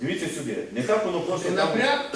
Дивіться сюди. Не так воно просто Не там. напряг,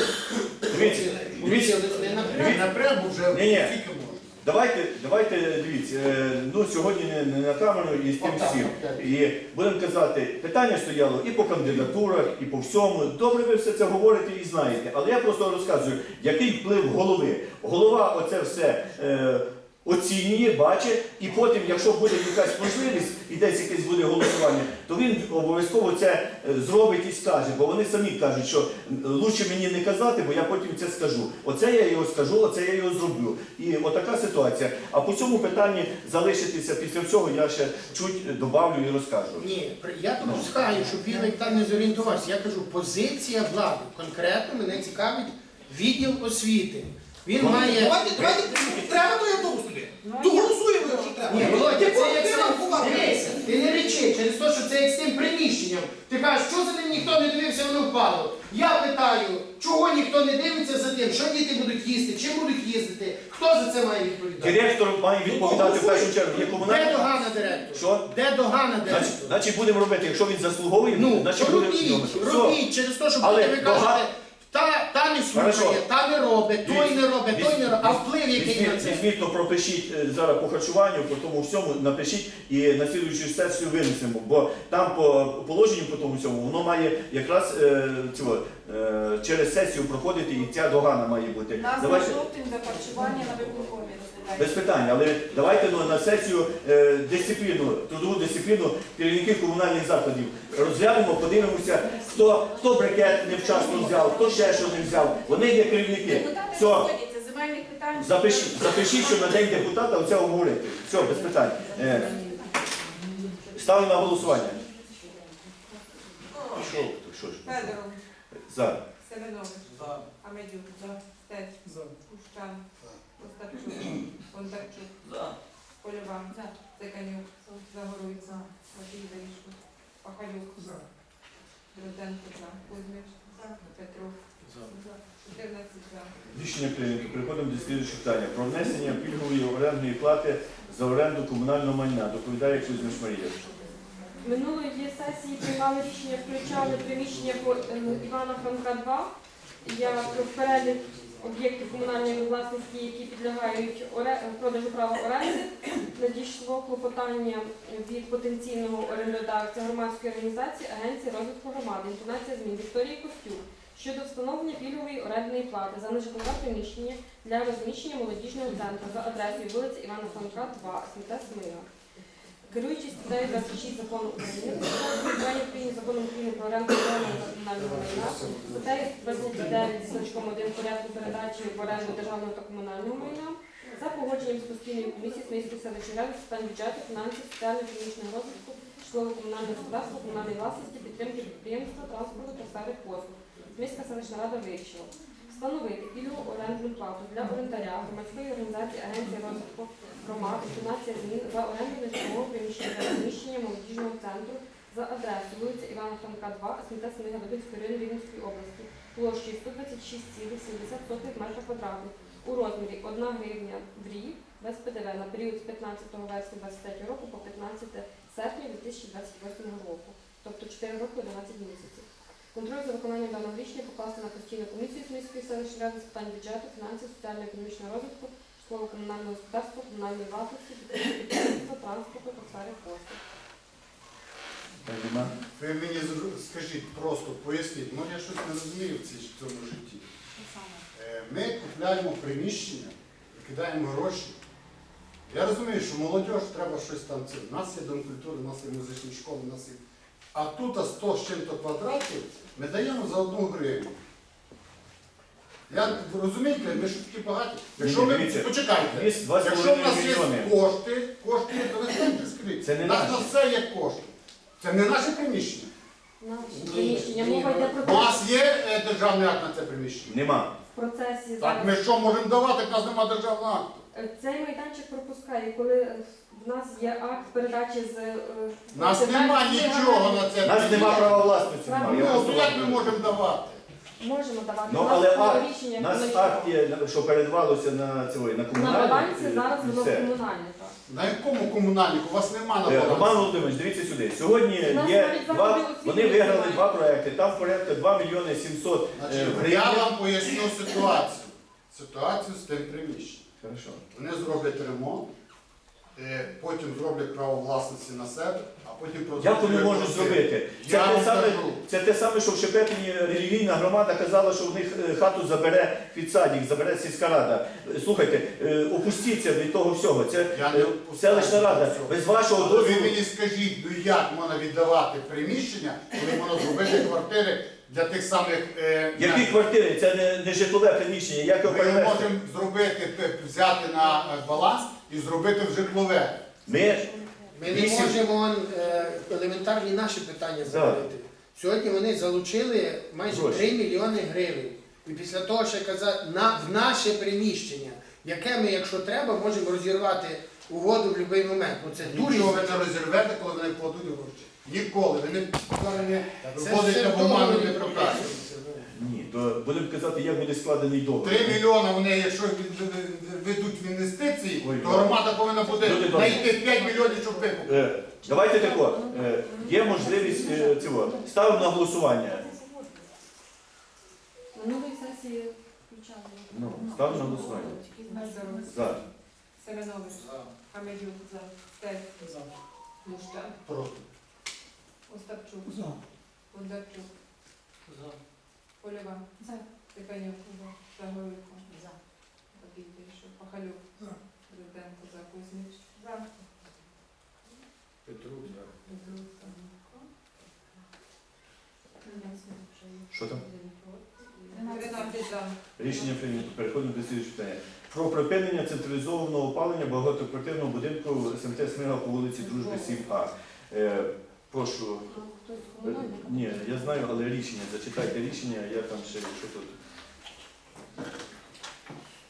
Дивіться, дивіться. не напряг, напряг вже Ні-ні. тільки можна. Давайте, давайте дивіться, е, ну сьогодні не, не на камеру і з тим Отак, всім. отак. І будемо казати, питання стояло і по кандидатурах, і по всьому. Добре, ви все це говорите і знаєте. Але я просто розказую, який вплив голови. Голова оце все е, оцінює, бачить, і потім, якщо буде якась можливість і десь якесь буде голосування, то він обов'язково це е, зробить і скаже. Бо вони самі кажуть, що лучше мені не казати, бо я потім це скажу. Оце я його скажу, оце я його зроблю. І отака ситуація. А по цьому питанні залишитися після всього я ще чуть добавлю і розкажу. Ні, я допускаю, щоб він там не зорієнтувався. Я кажу, позиція влади. Конкретно мене цікавить відділ освіти. Він має. Давайте, давайте, треба той автобус туди. То голосуємо, якщо треба. Ні, Володя, це як Ти. Дивися, ти не речи через те, що це як з тим приміщенням. Ти кажеш, що за ним ніхто не дивився, воно впало. Я питаю, чого ніхто не дивиться за тим, що діти будуть їсти, чим будуть їздити, хто за це має відповідати? Директор має відповідати в першу чергу. Є Де комунальний. догана директора? Що? Де догана Значить, директора? значить будемо робити, якщо він заслуговує, Ну, значить то будемо робіть, Все. робіть, через те, що Але потім ви дога- кажете, та, та не слухає, Хорошо. та не робить, той не робить, той не робить, а вплив який на це? візьміть, то пропишіть е, зараз по харчуванню, по тому всьому, напишіть і на слідуючу сесію винесемо, бо там по положенню по тому всьому воно має якраз е, цього, е, через сесію проходити і ця догана має бути. Нас на Давайте, жовтень за харчування на виконкомі без питань, але давайте ну, на сесію е, дисципліну, трудову дисципліну керівників комунальних закладів розглянемо, подивимося, хто, хто брикет невчасно взяв, хто ще що не взяв. Вони є керівники. Депутати Все. Запишіть, запишіть, що на день депутата оце обговорити. Все, без питань. Е, ставлю на голосування. Пішов, хто, що ж? Федоров, За. Семенович, Амедюк, Стець, Кущан, Остапчук, Бондарчук, Польова, Циканюк, Загоруй, Матвій Зарішко, Пахалюк, Дрозденко, Кузьмич, Петров, 14 за. Рішення прийнято. Переходимо до слідчого питання. Про внесення пільгової орендної плати за оренду комунального майна. Доповідає Кузьмич Марія. Минулої сесії приймали рішення, включали приміщення по е, Івана Франка 2. Я про перелік об'єктів комунальної власності, які підлягають продажу права оренди. Надійшло клопотання від потенційного орендодавця громадської організації Агенції розвитку громади. Інтонація змін Вікторії Костюк щодо встановлення пільгової орендної плати за нежитлове приміщення для розміщення молодіжного центру за адресою вулиця Івана Франка 2, сміття Смига. Керуючись статтею 26 закону України, України України законом України про державного та комунального майна, статтею 29 значком 1 порядку передачі в оренду державного та комунального майна, за погодженням з постійною комісією Сміської селищної ради з питань бюджету, фінансів, соціально-економічного розвитку, житлово-комунального господарства, комунальної власності, підтримки підприємства, транспорту та сфери послуг. Міська селищна рада вирішила встановити пільгову орендну плату для орендаря громадської організації Агенції розвитку громад інформація змін за оренду нежитлового приміщення для розміщення молодіжного центру за адресою вулиця Івана Франка, 2, сміття Смига Лебедської району Рівненської області, площею 126,70 метрів квадратних у розмірі 1 гривня в рік без ПДВ на період з 15 вересня 2023 року по 15 серпня 2028 року, тобто 4 роки 11 місяців. Контроль за виконанням даного рішення покласти на постійну комісію Смільської селищної ради з питань бюджету, фінансів, соціально-економічного розвитку, житлово-комунального господарства, комунальної власності, підприємства, транспорту та сфери послуг. Ви мені зр- скажіть просто, поясніть, ну я щось не розумію в цій- в цьому житті. Е, Ми купляємо приміщення, кидаємо гроші. Я розумію, що молодь треба щось там це. У нас є дом культури, у нас є музичні школи, у нас є. А тут 100 з чим-то квадратів ми даємо за одну гривню. Я розумієте, ми ж такі багаті. Якщо ми дивіться, почекайте, якщо в нас є мільйони. кошти, кошти, то ви станьте скрізь. Це не У нас наші. на все є кошти. Це не наше приміщення. Наші приміщення мова йде У вас є е, державний акт на це приміщення? Нема. в процесі Так зараз. ми що можемо давати, як у нас немає державного акту? Е, Цей майданчик пропускає, коли в нас є акт передачі з е, У нас земель з нічого на У нас нема права власності. Ну, то як ми можемо давати? можемо давати. Ну, У нас акт, рішення У нас комунального. акт є, що передавалося на цього, на На комунальний. балансі і- зараз і воно все. комунальне. так. На якому комунальнику? У вас нема на Е, Роман балансі. Володимирович, дивіться сюди. Сьогодні У нас є навіть два, заходи освіти вони виграли немає. два проекти, там порядка 2 мільйони 700 е, Значить, гривень. я вам поясню ситуацію. Ситуацію з тим приміщенням. Хорошо. Вони зроблять ремонт, е, потім зроблять право власності на себе, а потім Як вони продадуть можуть квартири. зробити? Це Я те, вам саме, кажу. це те саме, що в Шепетині релігійна громада казала, що в них е, хату забере підсадник, забере сільська рада. Е, Слухайте, е, опустіться від того всього. Це Я не е, опускаюся селищна рада. цього. Без вашого Але ви мені скажіть, ну як можна віддавати приміщення, коли можна зробити квартири для тих самих е, Які квартири? Це не, не житлове приміщення, як його Ми перевести? можемо зробити, п- взяти на е, баланс і зробити в житлове. Ми Ми не Вісім. можемо е, елементарні наші питання задавати. Сьогодні вони залучили майже Гроші. 3 мільйони гривень. І після того ще казати на, в наше приміщення, яке ми, якщо треба, можемо розірвати угоду в будь-який момент. Ну це дуже Нічого ви не розірвете, коли вони кладуть гроші. Ніколи. Ви не, виходите в оману не ну. ні, то будемо казати, як буде складений договір. Три мільйони вони, якщо ведуть в інвестиції, Ой, то громада повинна буде Люди добрі. знайти 5 мільйонів, щоб викупити. Е, Давайте тако. Е, Є можливість е, цього. Ставимо на голосування. Сесії включали. Ну, ставимо на голосування. За. Семенович, Амедюк, Стець, Лущан, Проти. Остапчук, Бондарчук, Польова, Степанюк, Загоруйко, Бабій, Пахалюк, Руденко, за Кузьміч, Петрук, так. Що там? 13 за. Рішення прийнято. Переходимо до слідчого питання. Про припинення централізованого опалення багатоквартирного будинку СМТ Смига по вулиці Дружби 7А. Е, прошу. Е. Ні, я знаю, але рішення. Зачитайте рішення, я там ще що тут.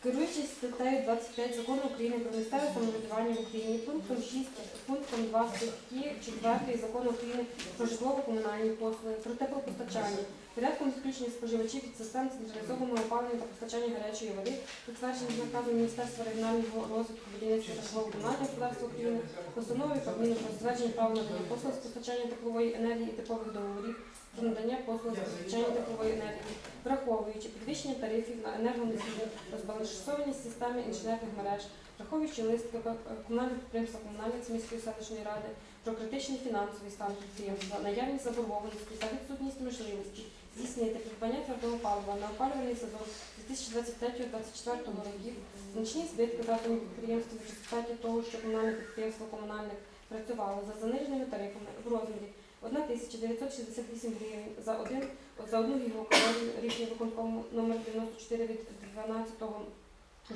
Керуючись статтею 25 закону України про місцеве самоврядування в Україні, пунктом 6, пунктом 2 статті 4 закону України про житлово-комунальні послуги, про теплопостачання, порядком відключення споживачів від систем централізованого опалення та постачання гарячої води, затверджених наказом Міністерства регіонального розвитку будівництва та житлово-комунального господарства України, постановою Кабміну про затвердження права надання послуг з постачання теплової енергії і типових договорів про надання послуг з постачання теплової енергії, враховуючи підвищення тарифів на енергоносії, розбалансованість системи інженерних мереж, враховуючи лист КП комунального підприємства комунальниць міської селищної ради про критичний фінансовий стан підприємства, наявність заборгованості та відсутність можливості здійснити придбання твердого палива на опалювальний сезон 2023-2024 років, значні збитки задані підприємству в результаті того, що комунальне підприємство комунальник працювало за заниженими тарифами в розмірі 1968 гривень за один за одну гігакалорію рішення виконкому номер 94 від 12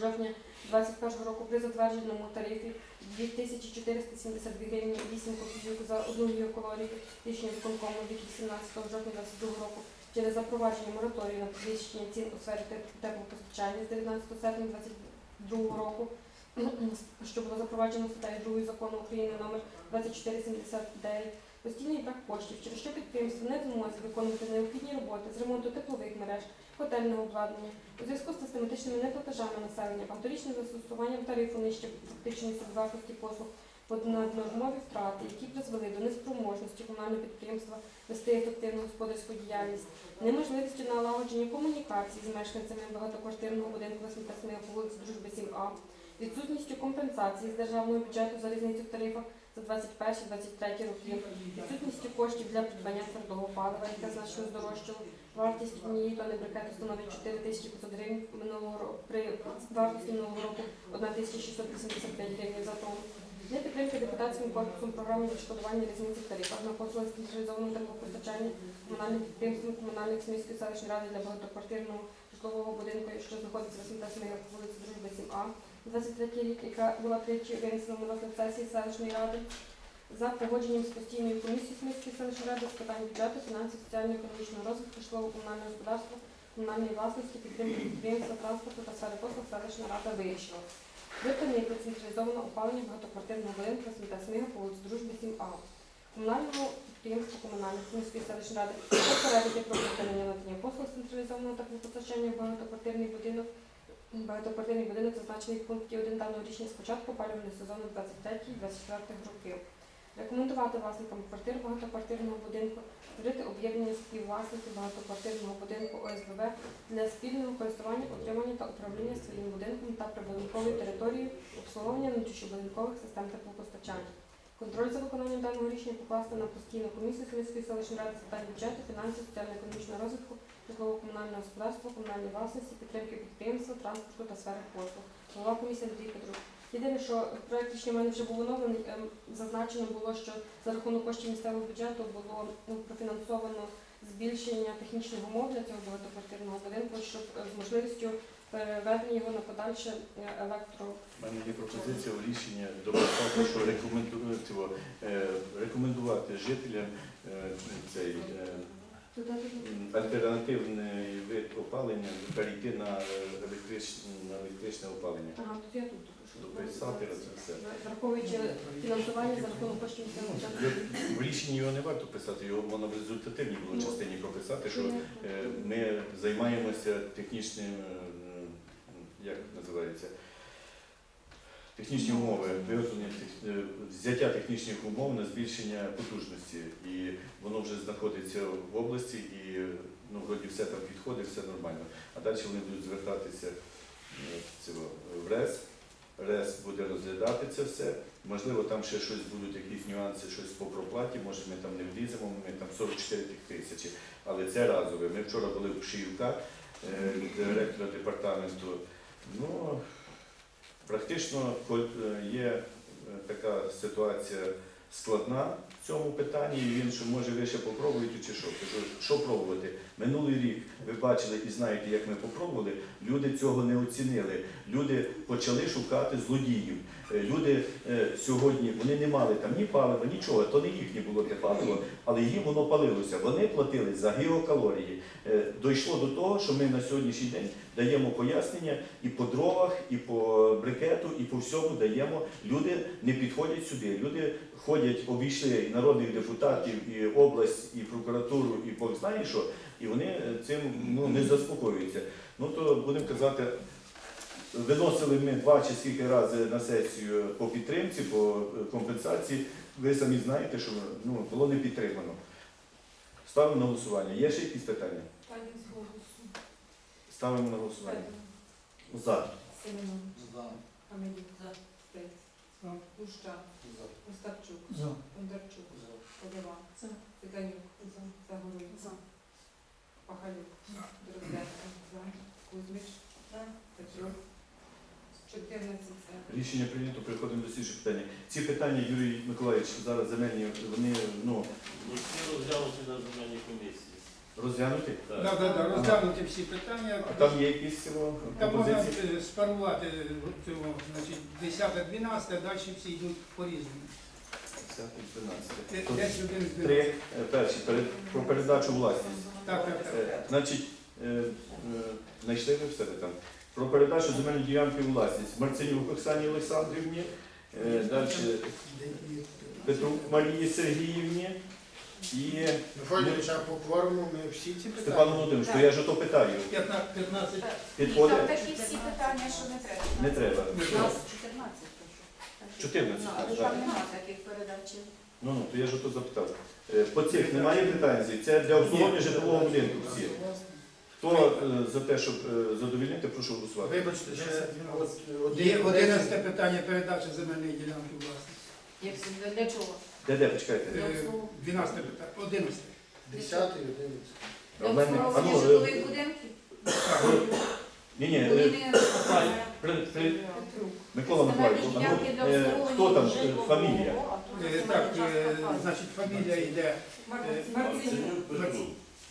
жовтня 2021 року при затвердженому тарифі 2472 гривні 8 копійок за одну гігакалорію рішення виконкому від 18 жовтня 2022 року через запровадження мораторію на підвищення цін у сфері теплопостачання з 19 серпня 2022 року, що було запроваджено статтею 2 закону України номер 2479 постійний брак коштів, через що підприємство не зможе виконувати необхідні роботи з ремонту теплових мереж, котельного обладнання, у зв'язку з систематичними неплатежами населення, авторічним застосуванням тарифу нижче фактичної собівартості послуг, понаднормові втрати, які призвели до неспроможності комунального підприємства вести ефективну господарську діяльність, неможливістю налагодження комунікації з мешканцями багатоквартирного будинку СМТ по вулиці Дружби 7А, відсутністю компенсації з державного бюджету за різницю в тарифах за 21-23 роки, відсутністю коштів для придбання твердого палива, яке значно здорожчало. Вартість однієї тонни брикету становить 4500 гривень минулого року, при вартості минулого року 1685 гривень за тонну. Для підтримки депутатським корпусом програми відшкодування різниці в тарифах на послуги централізованого теплопостачання комунальним підприємством комунальних Смільської селищної ради для багатоквартирного житлового будинку, що знаходиться в 80 мегах по вулиці Дружби 7А, 23 рік, яка була тричі винесена на розгляд сесії селищної ради, за погодженням з постійною комісією Смільської селищної ради з питань бюджету, фінансів, соціально-економічного розвитку, житлово-комунального господарства, комунальної власності, підтримки підприємства, транспорту та сфери послуг селищна рада вирішила. Припинити централізоване опалення багатоквартирного будинку СМТ Сміга по вулиці Дружби 7А. комунальному підприємству комунальних Сумської селищної ради попередити про припинення надання послуг централізованого теплопостачання в багатоквартирний будинок. Багатоквартирний будинок зазначений в пункті 1 даного рішення спочатку опалювального сезону 23-24 років. Рекомендувати власникам квартир багатоквартирного будинку створити об'єднання співвласників багатоквартирного будинку ОСББ для спільного користування, утримання та управління своїм будинком та прибудинковою територією, обслуговування внутрішньобудинкових систем теплопостачання. Контроль за виконанням даного рішення покласти на постійну комісію Сумської селищної ради з питань бюджету, фінансів, соціально-економічного розвитку, житлово-комунального господарства, комунальної власності, підтримки підприємства, транспорту та сфери послуг. Голова комісії Андрій Петрук. Єдине, що проєкті ще в мене вже був оновлений, ем, зазначено було, що за рахунок коштів місцевого бюджету було ну, профінансовано збільшення технічних умов для цього багатоквартирного будинку, щоб е, з можливістю переведення його на подальше е, електро. У мене є пропозиція у рішення дописати, що рекомендувати, е, рекомендувати жителям е, цей альтернативний вид опалення перейти на електричне, на електричне опалення. Ага, тут я тут. Дописати це все. Враховуючи фінансування за рахунок коштів. В рішенні його не варто писати, його можна в результативній було Ну, частині прописати, що е, ми займаємося технічним, е, називається, технічні умови, виготовлення е, взяття технічних умов на збільшення потужності. І воно вже знаходиться в області і ну, вроді все там підходить, все нормально. А далі вони будуть звертатися е, цього, в РЕС. РЕС буде розглядати це все. Можливо, там ще щось будуть, якісь нюанси, щось по проплаті, може ми там не вліземо, ми там 44 тисячі, але це разове. Ми вчора були в Шиївка, е, директора департаменту. Ну, практично е, є е, така ситуація складна в цьому питанні, і він що може ви ще попробуєте чи що? Що пробувати? Минулий рік ви бачили і знаєте, як ми попробували. Люди цього не оцінили. Люди почали шукати злодіїв. Е, Люди е, сьогодні вони не мали там ні палива, нічого. То не їхнє було те паливо, але їм воно палилося. Вони платили за геокалорії. Е, Дійшло до того, що ми на сьогоднішній день даємо пояснення і по дровах, і по брикету, і по всьому даємо. Люди не підходять сюди. Люди ходять, обійшли і народних депутатів, і область, і прокуратуру, і Бог знає що, і вони цим ну, не заспокоюються. Ну то будемо казати. Виносили ми два чи скільки разів на сесію по підтримці, по е, компенсації. Ви самі знаєте, що ну, було не підтримано. Ставимо на голосування. Є ще якісь питання? Голосу. Ставимо на голосування. За. Семенов. Хамедюк. Стець. Лущан. Остапчук. Бондарчук. Подова. Циканюк. Загоруй. Пахалюк. Дрозденко. За. Кузьмич. Петрук. 14 за. Рішення прийнято. Переходимо до слідчого питання. Ці питання, Юрій Миколаївич, зараз земельні, вони ну, Ну, всі розглянуті на земельній комісії. Розглянуті. Так. Так, так, розглянути всі питання. А там є якісь о, Там можна пропозиції? е, спарувати е, цього, значить, 10 12 далі всі йдуть по-різному. 10, 12. Тут Десь один з Три. Е, Перші, перед- про передачу власність. Так, так, так. Е, Значить, е, е, знайшли ви в себе там. Про передачу земельної ділянки у власність Марценюк Оксані Олександрівні, е, далі Петрук Марії Сергіївні і Виходячи по кворуму, ми всі ці Степану питання. Володимировичу, то я ж ото питаю. 15, 15 там Підходить? такі всі питання, що не треба. Не треба. 14 14, Але так. там немає таких передач. Ну, ну, то я ж ото запитав. Е, По цих немає претензій. Це для обслуговування житлового будинку всі. Хто е, за те, щоб е, задовільнити, прошу голосувати. Вибачте, ще от Є один 11 питання передачі земельної ділянки у власність. Як це, для чого? Де, де, почекайте. Е, 12 питання, 11. 10 11. Для А в мене- а ну, житлових е, будинків? Ні, ні, Вони е, при, при. Микола Миколаївич, а ну, е, хто там, е, фамілія? Е, Так, е, значить, фамілія йде Марцинюк.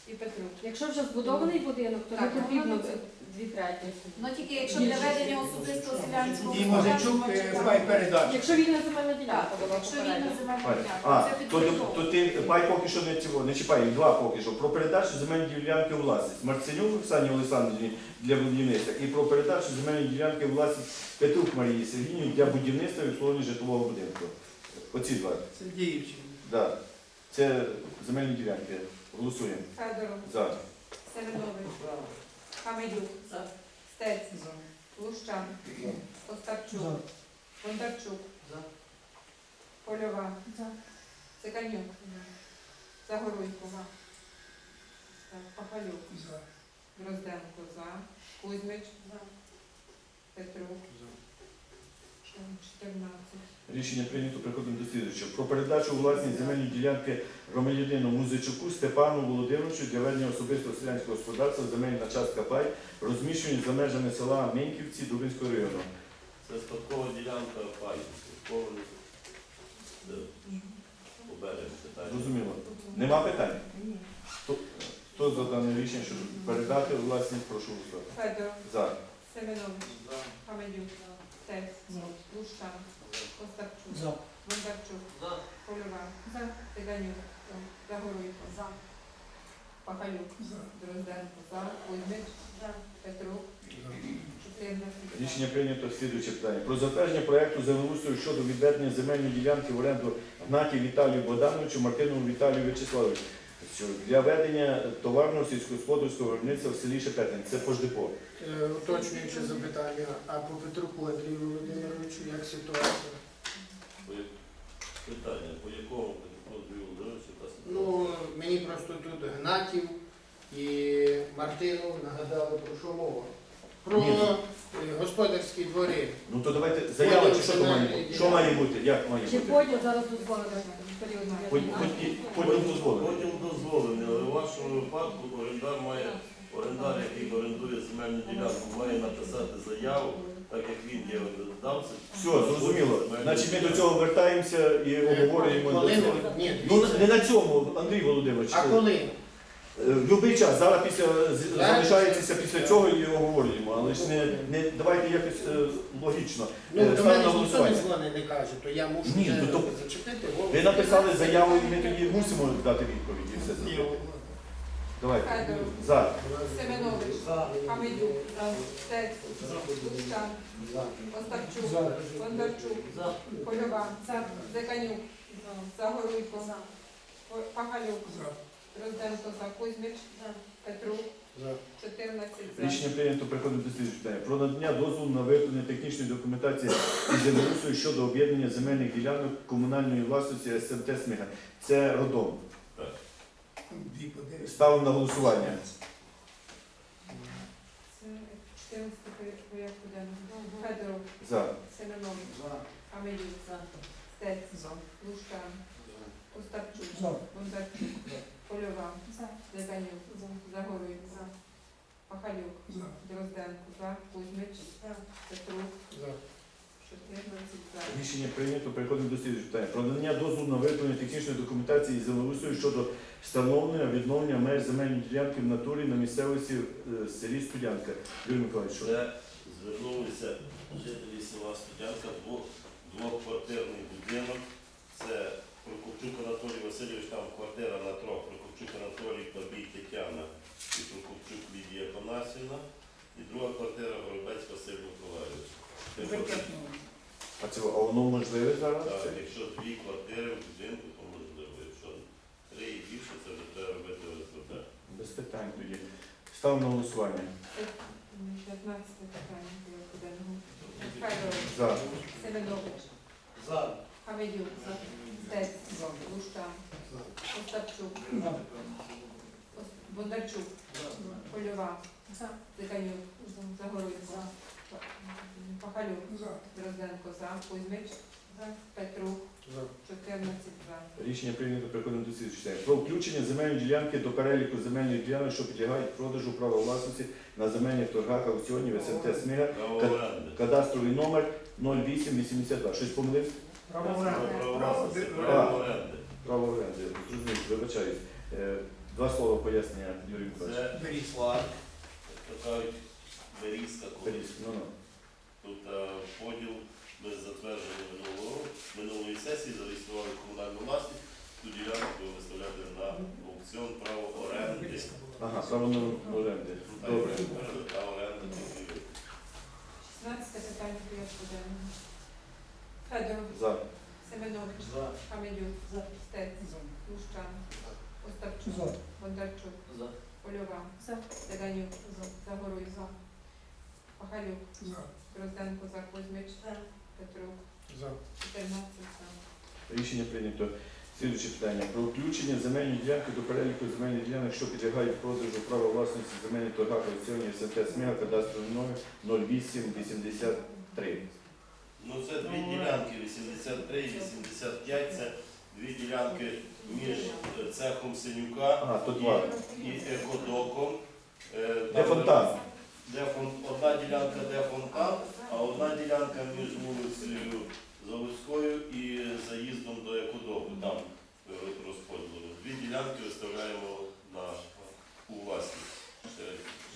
І Петрук. Якщо вже збудований будинок, то не Так, потрібно ну, це- дві треті. Ну тільки якщо для ведення особистого селянського і Мозичук е, пай передачі. Якщо вільна земельна ділянка була якщо вільна попередня. земельна Пай. ділянка, це то, підприємство. то ти пай поки що не цього, не чіпай, їх два поки що. Про передачу земельної ділянки у власність. Марценюк Оксані Олександрівні для будівництва і про передачу земельної ділянки у власність Петрук Марії Сергійні для будівництва і обслуговування житлового будинку. Оці два. Це діючі. Да. Це земельні ділянки. Голосуємо. Федоров, За. Семенович, Хамедюк, Стець, Лущан, Остапчук, Бондарчук, Польова, Циканюк, Загоруйко, Так, Пахалюк, Дрозденко, за, Кузьмич, Петрук, 14. Рішення прийнято. Приходимо до слідуючого. Про передачу у власність земельної ділянки громадянину Музичуку Степану Володимировичу для ведення особистого селянського господарства земельна частка пай, розміщені за межами села Миньківці Дубинського району. Це спадкова ділянка пай. Зрозуміло. Нема питань? Хто, хто за дане рішення, щоб передати у власність, прошу голосувати. Федоров, За. Семенович, Хамедюк, Стець, Лущан, Остапчук, Бондарчук, Польова, Циканюк, Загоруйко, Пахалюк, Дрозденко, за, Кузьмич, Петрук, 14. Рішення прийнято. Слідуюче питання. Про затвердження проекту землеустрою щодо відведення земельної ділянки в оренду Гнаті Віталію Богдановичу, Мартинову Віталію Вячеславовичу що для ведення товарного сільськогосподарського виробництва в селі Шепетин. Це пождепо. Е, Уточнюючи запитання, а по Петруку Андрію Володимировичу як ситуація? По як- Питання, по якому Андрій Володимирович, яка ситуація? Ну, мені просто тут Гнатів і Мартинов нагадали про що мова. Про Ні. Господарські двори. Ну то давайте заява чи що то має бути? Що має бути? Як має Чи бути? поділ зараз дозволено період Хоч- хоч і- дозволений. Потім дозволений, але в вашому випадку орендар має, орендар, який орендує земельну ділянку, має написати заяву, так як він є орендодавцем. Все, зрозуміло. Значить, ми до цього вертаємося і обговорюємо. до Коли цього. Ні, Ну не на цьому, Андрій Володимирович. А коли? Е, В будь-який час, зараз після залишається після цього і обговорюємо, але ж не, не давайте якось е, логічно. Ну, Е, до ставимо мене на ж ніхто не голосування. дзвонить, не каже, то я мушу Ні, ну, то- зачепити. голос. Ви написали заяву і ми тоді мусимо дати відповіді. Все це. Давайте. Федоров, За. Семенович, Хамедюк, Стець, Лущан, Остапчук, Бондарчук, Польова, Циканюк, Загоруйко, Пахалюк, Дрозденко, за, Кузьмич, Петрук, За. 14 за. Рішення прийнято приходить до слідчого питання. Про надання дозволу на виготовлення технічної документації і землеустрою щодо об'єднання земельних ділянок комунальної власності СМТ Сміга. Це родом. Ставимо на голосування. Це 14 порядку денного. Федоров, За. Семенович, Хамедюк, Стець, Лущан, Остапчук, Бондарчук, Польова, Циканюк, Загоруйко, Пахалюк, Дрозденко, за, Кузьмич, Петрук, За. 14 за. Рішення прийнято. Переходимо до слідчого питання. Про надання дозволу на виготовлення технічної документації і землеустрою щодо встановлення відновлення меж земельної ділянки в натурі на місцевості е, селі Студянка. Юрій Миколаївич, що? Це звернулися жителі села Студянка, двох- двохквартирний будинок. Це Прокопчук Анатолій Васильович, там квартира на трьох. Прокопчук Анатолій, Бабій Тетяна і Прокопчук Лідія Панасівна. І друга квартира Горобець Василь Миколаївич. А це а воно можливе зараз? Так, Це? якщо дві квартири в будинку, то можливо. Якщо три і більше, це вже треба робити ОСББ. Без питань тоді. Ставимо на голосування. 15 питання порядку денного. Федоров, За. Хамедюк, Стець, Лущан, Остапчук, Ос- Бондарчук, Польова, Циканюк, Загоруйко, Пахалюк, Дрозденко, за, Кузьмич, Петрук, За. 14 за. Рішення прийнято переходимо до слідчого питання. Про включення земельної ділянки до переліку земельних ділянок, що підлягають продажу права власності на земельних торгах аукціонів СМТ оренди. кадастровий номер 0882. Щось помилився? Право право оренди. Право оренди. Зрозумів, вибачаюсь. Е, Два слова пояснення, Юрій Миколаївич. Це Беріслав, як то кажуть, Берізка колись. Ну, ну. Тут е, поділ ми затверджені минулого минулої сесії, зареєстрували комунальну власність, ту ділянку виставляти на аукціон право оренди. Ага, право на оренди. Добре. Право оренди 16 питання порядку денного. Федоров, За. Семенович, Хамедюк, Стець, Лущан, Остапчук, Бондарчук, Польова, Цеганюк, Загоруй, Пахалюк, Дрозденко, за. Кузьмич, Петрук, За. 14 за. Рішення прийнято. Слідуюче питання. Про включення земельної ділянки до переліку земельних ділянок, що підлягають продажу права власності земельних торгах аукціонів СНТ СМЕГА кадастровий номер 0883. Ну це дві ділянки 83 і 85. Це дві ділянки між е, цехом Синюка Ага, два. і, і екодоком. Е, Де там, фонтан? Де фон... Одна ділянка де фонтан, а одна ділянка між вулицею Заводською і заїздом до екодоку. Там е, розподілено. Дві ділянки виставляємо на у власність е,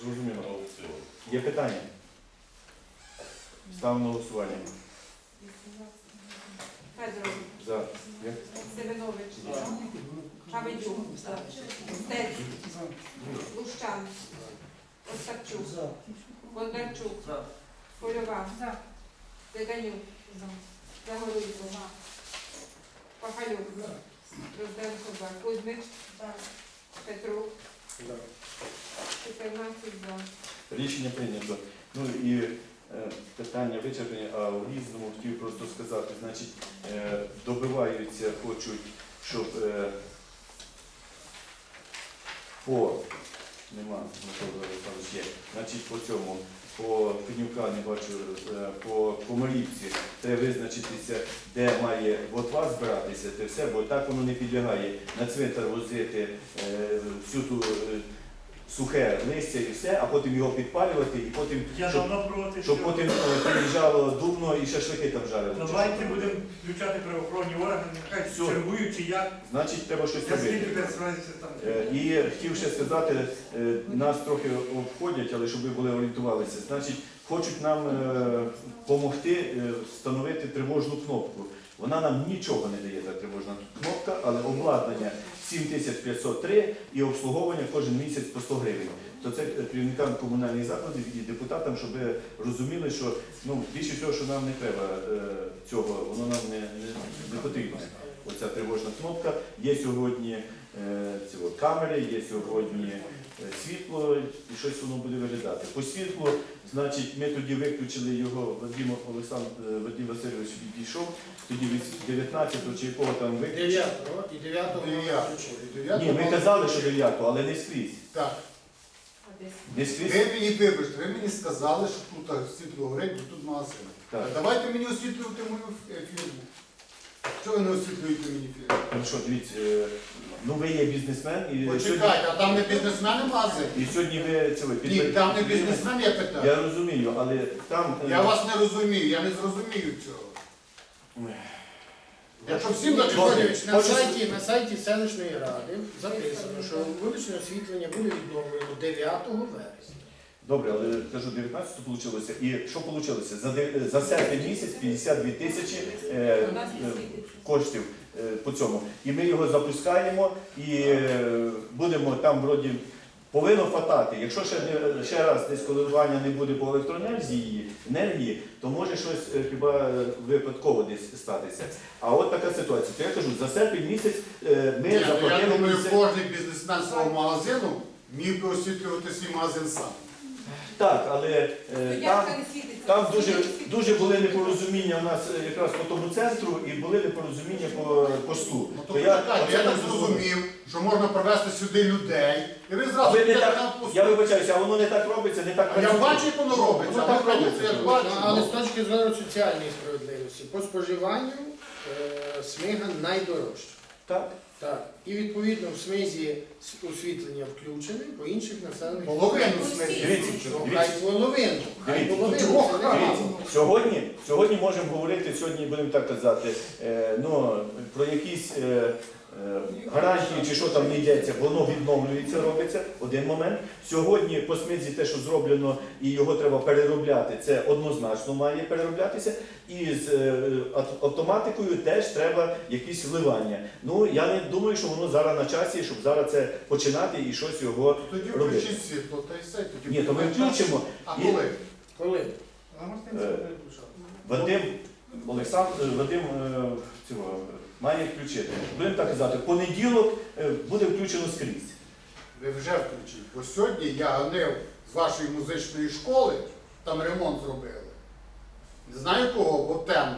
Зрозуміло. аукціон. Є питання? Ставимо на голосування. Федоров, За. Семенович, Хамедюк, Стець, Лущан, Остапчук, Бондарчук, Польова, Цеганюк, Загоруй, Пахалюк, Дрозденко, Кузьмич, Петрук, 14 за. Рішення прийнято. Ну і питання вичерпані, а у різному хотів просто сказати, значить, е, добиваються, хочуть, щоб е, по нема, є. Значить, по цьому, по Пенюка не бачу, е, по Комарівці треба визначитися, де має ботва збиратися, те все, бо так воно не підлягає на цвинтар возити е, всю ту. Сухе листя і все, а потім його підпалювати, і потім, Я щоб, давно проти. щоб що- потім е, приїжджало дубно і шашлики там жарили. Давайте будемо включати правоохоронні органи, нехай Все. чергують чи як. Значить, треба щось Я робити. скільки пересувається там. Е, І хотів ще сказати, е, нас трохи обходять, але щоб ви були орієнтувалися. Значить, хочуть нам допомогти встановити тривожну кнопку. Вона нам нічого не дає, та тривожна кнопка, але обладнання 7503 і обслуговування кожен місяць по 100 гривень. То це керівникам комунальних закладів і депутатам, щоб розуміли, що ну, більше всього, що нам не треба е, цього, воно нам не, не, потрібно. Оця тривожна кнопка. Є сьогодні е, ці камери, є сьогодні е, світло, і щось воно буде виглядати. По світлу, значить, ми тоді виключили його, Вадим Олександр е, Вадим Васильович відійшов, тоді від 19-го чи якого там виключили. 9 і 9 Дев'ятого. Ні, ми казали, що 9-го, але не скрізь. Так, Не скрізь. ви мені вибачте, ви мені сказали, що тут світло горить, бо тут магазин. Так. А Давайте мені освітлювати мою фірму. Чого ви не освітлюєте мені фірму? Ну що, дивіться, е, ну ви є бізнесмен і сьогодні, Почекайте, а там не бізнесмени магазин? і сьогодні ви це ви Ні, підпри- там не бізнесмен, я питаю. Я розумію, але там. е, Я вас не розумію, я не зрозумію цього. Ой. Якщо всім Добре, на Хочу- сайті, на сайті селищної ради записано, що вуличне освітлення буде відновлено 9 вересня. Добре, але кажу, 19 вийшло. І що вийшло? За, де- за серпень місяць 52 тисячі е, е, коштів по цьому. І ми його запускаємо і е, будемо там вроді. Повинно хватати. Якщо ще, ще раз десь коливання не буде по електроенергії, енергії, то може щось е, хіба е, випадково десь статися. А от така ситуація. То я кажу, за серпень місяць е, ми ну, я думаю, місяць. кожен бізнесмен свого магазину міг би освітлювати свій магазин сам. Так, але е, там. Там дуже, дуже були непорозуміння у нас е, якраз по тому центру і були непорозуміння по посту. Ну то я, почекайте, я так зрозумів, що можна привезти сюди людей. І ви зразу ви не підете так, на пусту. я вибачаюся, а воно не так робиться, не так А я працює. бачу, як воно робиться. Воно а так ви робиться. кажете, я бачу. Ну, Але з точки зору соціальної справедливості, по споживанню е, смига найдорожча. Так. Так. І відповідно в смизі освітлення включене, по інших населених Половину смизі. Дивіться, Ну, дивіться. хай половину. Хай Дивіться. половину. Чого це не хай? мало. Сьогодні, сьогодні можемо говорити, сьогодні будемо так казати, е, ну, про якісь е, е, гарантії чи що там не йдеться, воно відновлюється, робиться один момент. Сьогодні по смізі те, що зроблено, і його треба переробляти, це однозначно має перероблятися. І з е, автоматикою теж треба якісь вливання. Ну я не думаю, що воно зараз на часі, щоб зараз це починати і щось його. Тоді робити. включіть світло, та й все. Тоді Ні, то ми включимо. А І- коли? Коли? Е? Вадим, Олександр е, Вадим е, цього має включити. Будемо так казати, понеділок е, буде включено скрізь. Ви вже включили. Бо сьогодні я гонив з вашої музичної школи, там ремонт зробили. Не знаю кого, бо темно.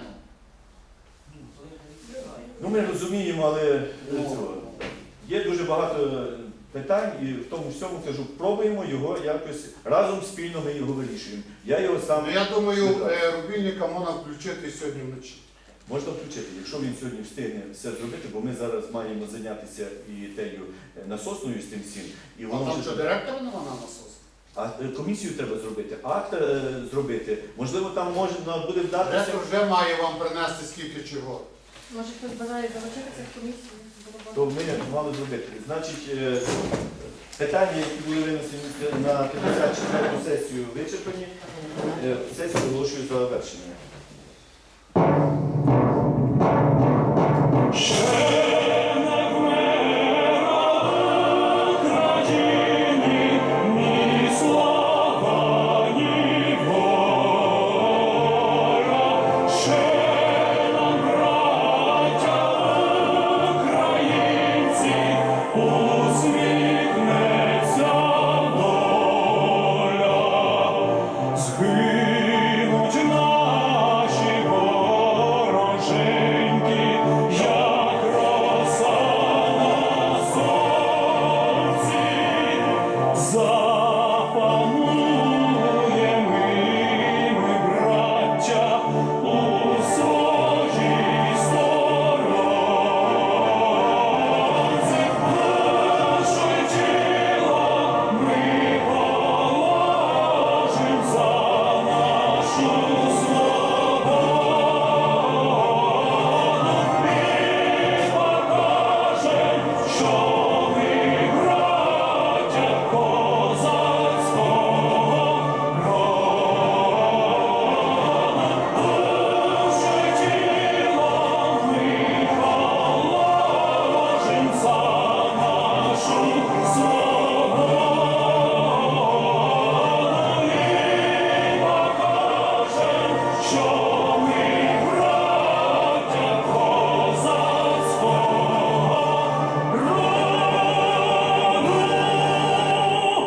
Ну ми розуміємо, але е, цього, є дуже багато питань, і в тому всьому кажу, пробуємо його якось разом спільно ми його вирішуємо. Я його сам Ну, я думаю, е, рубільника можна включити сьогодні вночі. Можна включити, якщо він сьогодні встигне все зробити, бо ми зараз маємо зайнятися і тею е, насосною з тим всім. І А там вже- що, директора нема на насос? А е, комісію треба зробити, акт е, зробити. Можливо, там можна буде вдатися. Директор вже має вам принести скільки чого. Може хтось бажає залишитися в комісії? То ми мали зробити. Значить, е, питання, які були винесені на 54 сесію, вичерпані. Е, Сесію оголошую завершеною. Sure.